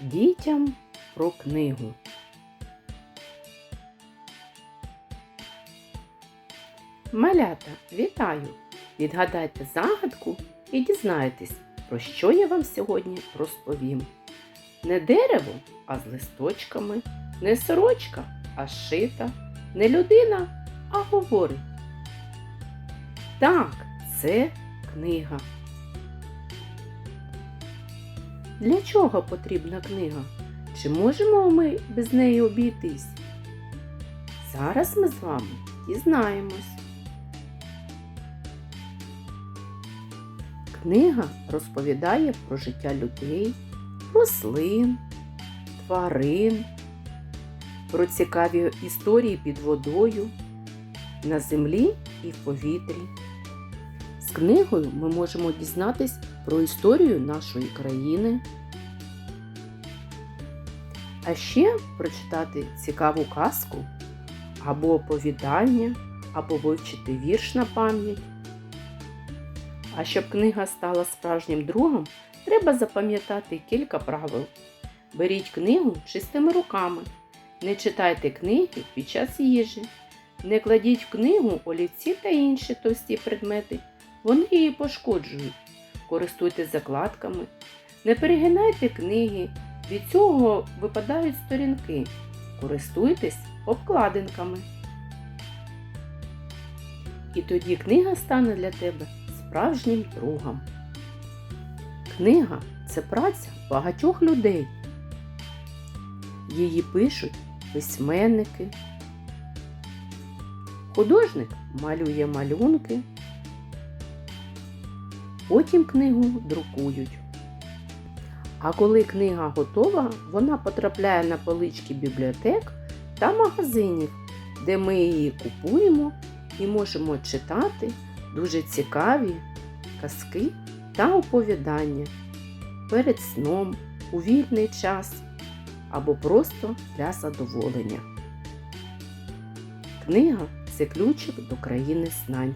Дітям про книгу. Малята, вітаю! Відгадайте загадку і дізнаєтесь, про що я вам сьогодні розповім. Не дерево, а з листочками, не сорочка, а шита, не людина, а говорить. Так, це книга. Для чого потрібна книга? Чи можемо ми без неї обійтись? Зараз ми з вами дізнаємось. Книга розповідає про життя людей, рослин, тварин, про цікаві історії під водою, на землі і в повітрі. Книгою ми можемо дізнатись про історію нашої країни. А ще прочитати цікаву казку або оповідання, або вивчити вірш на пам'ять. А щоб книга стала справжнім другом, треба запам'ятати кілька правил. Беріть книгу чистими руками. Не читайте книги під час їжі. Не кладіть в книгу олівці та інші товсті предмети. Вони її пошкоджують. Користуйтесь закладками. Не перегинайте книги. Від цього випадають сторінки. Користуйтесь обкладинками. І тоді книга стане для тебе справжнім другом. Книга це праця багатьох людей. Її пишуть письменники. Художник малює малюнки. Потім книгу друкують. А коли книга готова, вона потрапляє на полички бібліотек та магазинів, де ми її купуємо і можемо читати дуже цікаві казки та оповідання перед сном, у вільний час або просто для задоволення. Книга це ключик до країни знань.